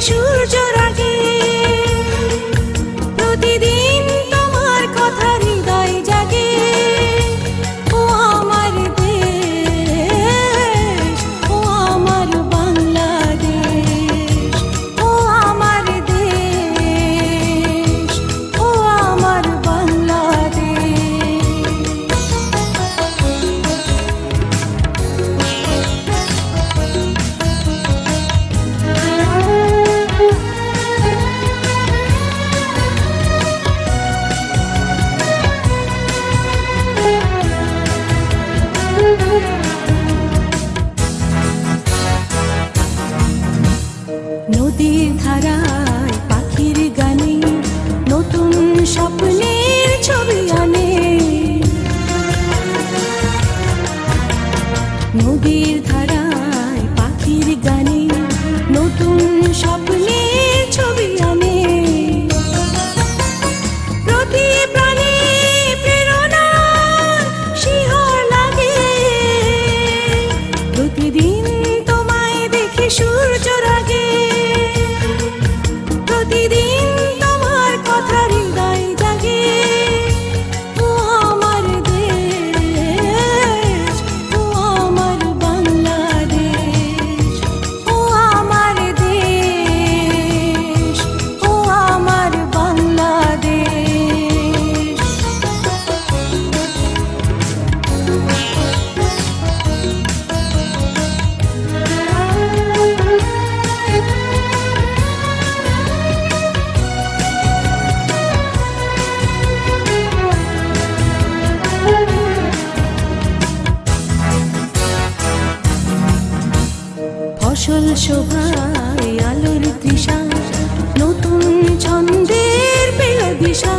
সূর্যরা নদীর ধারায় ফসল শোভায় আলোর তৃষা নতুন ছন্দের পেল দিশা।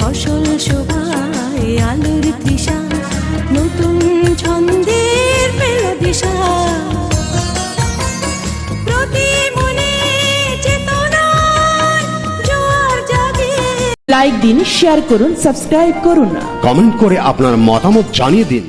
ফসল শোভায় আলোর তৃষা নতুন ছন্দের পেল দিশা। লাইক দিন শেয়ার করুন সাবস্ক্রাইব করুন কমেন্ট করে আপনার মতামত জানিয়ে দিন।